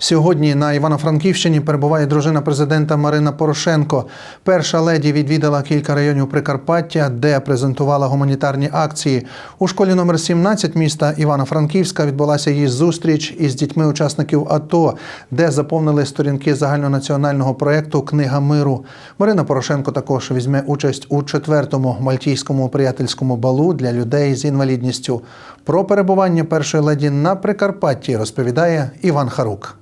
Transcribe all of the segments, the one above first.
Сьогодні на Івано-Франківщині перебуває дружина президента Марина Порошенко. Перша леді відвідала кілька районів Прикарпаття, де презентувала гуманітарні акції. У школі номер 17 міста Івано-Франківська відбулася її зустріч із дітьми учасників АТО, де заповнили сторінки загальнонаціонального проєкту Книга миру. Марина Порошенко також візьме участь у четвертому мальтійському приятельському балу для людей з інвалідністю. Про перебування першої леді на Прикарпатті розповідає Іван Харук.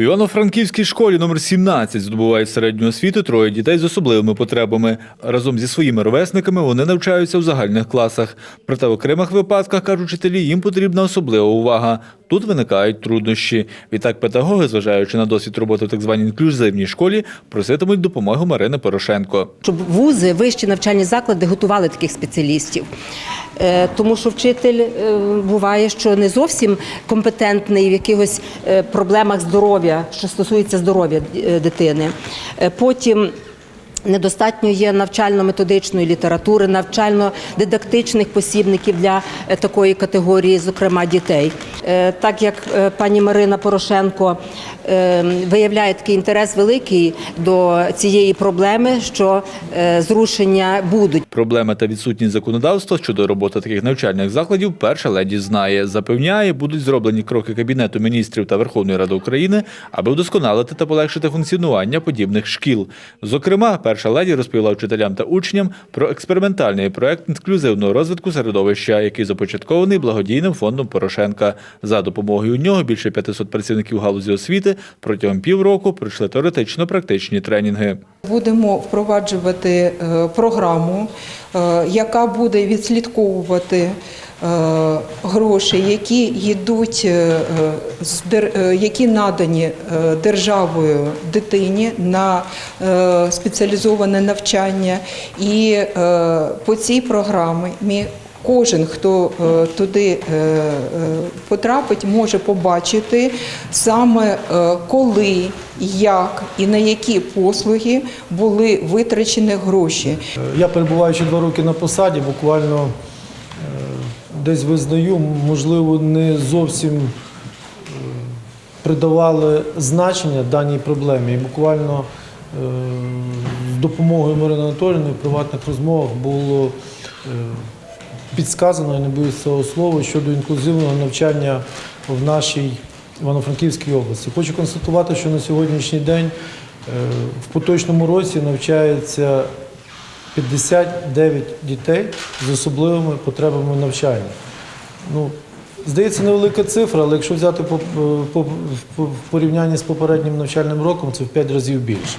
У Івано-Франківській школі номер 17 здобувають середню освіту троє дітей з особливими потребами. Разом зі своїми ровесниками вони навчаються в загальних класах. Проте в окремих випадках, кажуть вчителі, їм потрібна особлива увага. Тут виникають труднощі. Відтак педагоги, зважаючи на досвід роботи в так званій інклюзивній школі, проситимуть допомоги Марини Порошенко. щоб вузи, вищі навчальні заклади готували таких спеціалістів. Е, Тому що вчитель е, буває, що не зовсім компетентний в якихось е, проблемах здоров'я, що стосується здоров'я дитини. Потім Недостатньо є навчально-методичної літератури, навчально-дидактичних посібників для е, такої категорії, зокрема дітей. Е, Так як е, пані Марина Порошенко виявляє такий інтерес великий до цієї проблеми, що зрушення будуть. Проблеми та відсутність законодавства щодо роботи таких навчальних закладів перша леді знає. Запевняє, будуть зроблені кроки Кабінету міністрів та Верховної Ради України, аби вдосконалити та полегшити функціонування подібних шкіл. Зокрема, перша леді розповіла вчителям та учням про експериментальний проект інклюзивного розвитку середовища, який започаткований благодійним фондом Порошенка. За допомогою нього більше 500 працівників галузі освіти протягом півроку пройшли теоретично-практичні тренінги. Будемо впроваджувати е, програму, е, яка буде відслідковувати гроші, які йдуть, е, е, е, які надані е, державою дитині на е, спеціалізоване навчання. І е, по цій програмі Кожен, хто е, туди е, е, потрапить, може побачити саме е, коли, як і на які послуги були витрачені гроші. Я перебуваючи два роки на посаді, буквально е, десь визнаю, можливо, не зовсім е, придавали значення даній проблемі. І буквально е, з допомогою Марини Анатоліївни в приватних розмовах було е, підсказано, я не боюсь цього слова, щодо інклюзивного навчання в нашій Івано-Франківській області. Хочу констатувати, що на сьогоднішній день в поточному році навчається 59 дітей з особливими потребами навчання. Ну, здається, невелика цифра, але якщо взяти по, по, в порівнянні з попереднім навчальним роком, це в 5 разів більше.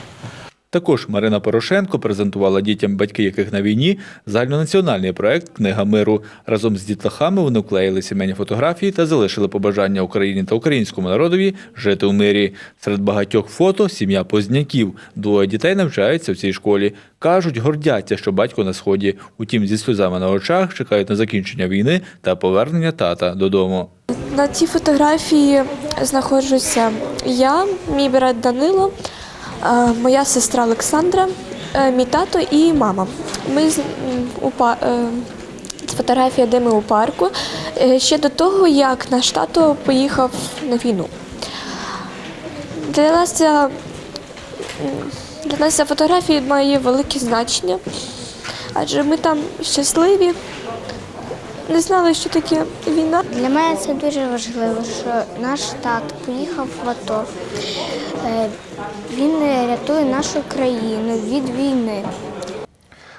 Також Марина Порошенко презентувала дітям, батьки яких на війні, загальнонаціональний проект Книга миру. Разом з дітлахами вони вклеїли сімейні фотографії та залишили побажання Україні та українському народові жити у мирі. Серед багатьох фото сім'я Позняків. Двоє дітей навчаються в цій школі. Кажуть, гордяться, що батько на сході. Утім, зі сльозами на очах чекають на закінчення війни та повернення тата додому. На цій фотографії знаходжуся я, мій брат Данило, моя сестра Олександра, е, мій тато і мама. Ми з- у е, фотографія, де ми у парку. е, Ще до того, як наш тато поїхав на війну. Для нас ця фотографія має велике значення, адже ми там щасливі, не знали, що таке війна. Для мене це дуже важливо, що наш тато поїхав в АТО. Е, Він рятує нашу країну від війни.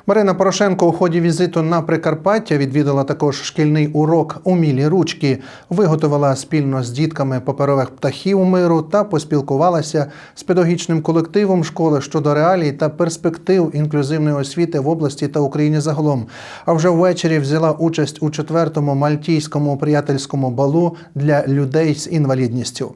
Марина Порошенко у ході візиту на Прикарпаття відвідала також шкільний урок Умілі ручки, виготовила спільно з дітками паперових птахів миру та поспілкувалася з педагогічним колективом школи щодо реалій та перспектив інклюзивної освіти в області та Україні загалом. А вже ввечері взяла участь у четвертому мальтійському приятельському балу для людей з інвалідністю.